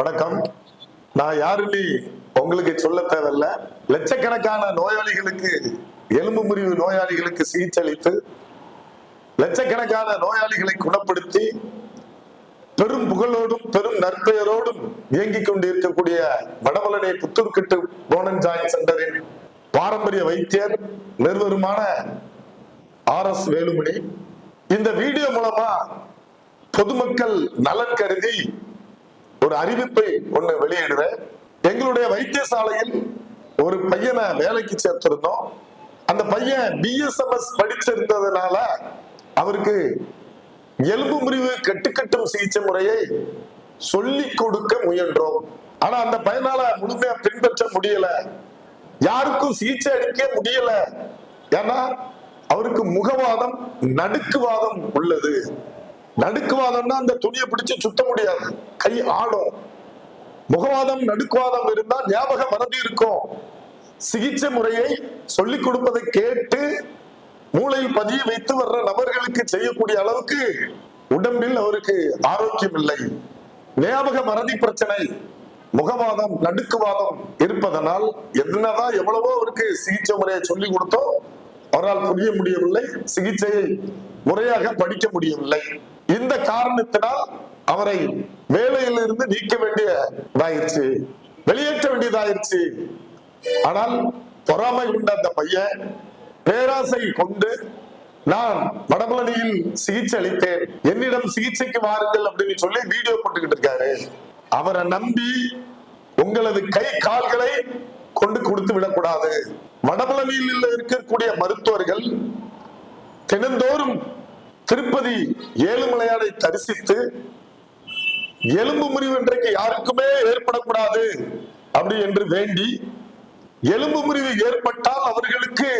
வணக்கம். நான் யாருன்னு உங்களுக்கு சொல்ல தேவையில்ல. லட்சக்கணக்கான நோயாளிகளுக்கு எலும்பு முறிவு நோயாளிகளுக்கு சிகிச்சை அளித்து லட்சக்கணக்கான நோயாளிகளை குணப்படுத்தி பெரும் புகழோடும் பெரும் நற்பெயரோடும் இயங்கிக் கொண்டிருக்கக்கூடிய வடமலனை புத்தூர்கிட்டு போனன் ஜாயின் சென்டரின் பாரம்பரிய வைத்தியர் நிறுவனமான ஆர் எஸ் வேலுமணி. இந்த வீடியோ மூலமா பொதுமக்கள் நலன் கருதி ஒரு அறிவிப்பை ஒண்ணு வெளியிடுவேன். எங்களுடைய வைத்தியசாலையில் ஒரு பையனை வேலைக்கு சேர்த்திருந்தோம். அந்த பையன் பிஎஸ்எம்எஸ் படிச்சிருந்ததுனால அவருக்கு எலும்பு முறிவு கட்டுக்கட்டும் சிகிச்சை முறையை சொல்லி கொடுக்க முயன்றோம். ஆனா அந்த பையனால முழுமையா பின்பற்ற முடியல. யாருக்கும் சிகிச்சை அளிக்க முடியல. ஏன்னா அவருக்கு முகவாதம் நடுக்குவாதம் உள்ளது. நடுக்குவாதம்னா அந்த துணியை பிடிச்சு சுத்த முடியாது. கை ஆடும். முகவாதம் நடுக்குவாதம் இருந்தா ஞாபக மறதி இருக்கும். சிகிச்சை முறையை சொல்லிக் கொடுப்பதை கேட்டு மூளையில் பதிய வைத்து வர்ற நபர்களுக்கு செய்யக்கூடிய அளவுக்கு உடம்பில் அவருக்கு ஆரோக்கியம் இல்லை ஞாபக மறதி பிரச்சனை. முகவாதம் நடுக்குவாதம் இருப்பதனால் என்னதான் எவ்வளவோ அவருக்கு சிகிச்சை முறையை சொல்லி கொடுத்தோ அவரால் புரிய முடியவில்லை. சிகிச்சையை முறையாக படிக்க முடியவில்லை. இந்த காரணத்தினால் அவரை வேலையிலிருந்து நீக்க வேண்டியதாயிருச்சு வெளியேற்ற வேண்டியதாயிருச்சு. ஆனால் பொறாமை கொண்ட அந்த பையன் பேராசை கொண்டு நான் வடபழனியில் சிகிச்சை அளித்தேன் என்னிடம் சிகிச்சைக்கு வாருங்கள் அப்படின்னு சொல்லி வீடியோ போட்டுக்கிட்டு இருக்காரு. அவரை நம்பி உங்களது கை கால்களை கொண்டு கொடுத்து விடக்கூடாது. வடபழனியில் இருக்கக்கூடிய மருத்துவர்கள் தினந்தோறும் திருப்பதி ஏழுமலையானை தரிசித்து எலும்பு முறிவு இன்றைக்கு யாருக்குமே ஏற்படக்கூடாது அப்படி என்று வேண்டி எலும்பு முறிவு ஏற்பட்டால் அவர்களுக்கு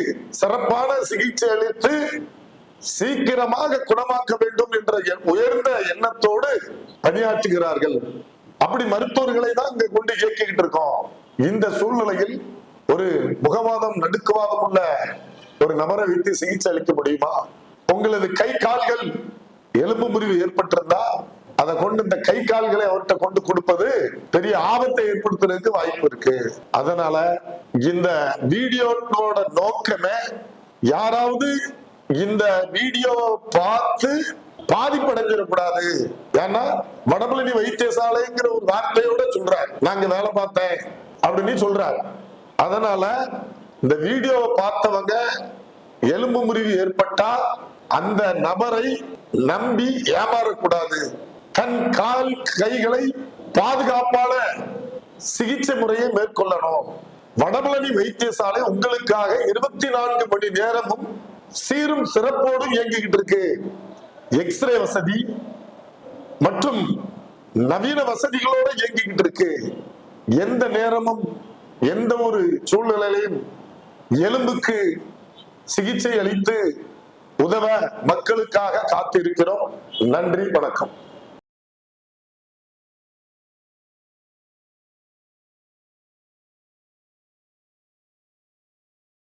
சிறப்பான சிகிச்சை அளித்து சீக்கிரமாக குணமாக்க வேண்டும் என்ற உயர்ந்த எண்ணத்தோடு பணியாற்றுகிறார்கள். அப்படி மருத்துவர்களை தான் இங்க கொண்டு இயக்கிக்கிட்டு இருக்கோம். இந்த சூழ்நிலையில் ஒரு முகவாதம் நடுக்குவாதம் உள்ள ஒரு நபரை வைத்து சிகிச்சை அளிக்க முடியுமா? உங்களது கை கால்கள் எலும்பு முறிவு ஏற்பட்டிருந்தா அதை கொண்டு இந்த கை கால்களை அவர்கிட்ட கொண்டு கொடுப்பது பெரிய ஆபத்தை ஏற்படுத்துறதுக்கு வாய்ப்பு இருக்கு. அதனால இந்த வீடியோனோட நோக்கமே யாராவது இந்த வீடியோ பார்த்து பாதிப்படைஞ்சிடக்கூடாது ஏன்னா வடபழனி வைத்தியசாலைங்கிற ஒரு வார்த்தையோட சொல்றார். நாங்க வேலை பார்த்தேன் அப்படின்னு சொல்றாரு. அதனால இந்த வீடியோவை பார்த்தவங்க எலும்பு முறிவு ஏற்பட்டால் அந்த நபரை நம்பி ஏமாறக்கூடாது. தன் கால் கைகளை பாதுகாப்பான சிகிச்சை முறையை மேற்கொள்ளணும். வடபழனி வைத்தியசாலை உங்களுக்காக இருபத்தி நான்கு மணி நேரமும் சீரும் சிறப்போடும் இயங்கிக்கிட்டு இருக்கு. எக்ஸ்ரே வசதி மற்றும் நவீன வசதிகளோட இயங்கிக்கிட்டு இருக்கு. எந்த நேரமும் எந்த ஒரு சூழ்நிலையிலையும் எலும்புக்கு சிகிச்சை அளித்து உதவ மக்களுக்காக காத்திருக்கிறோம். நன்றி வணக்கம்.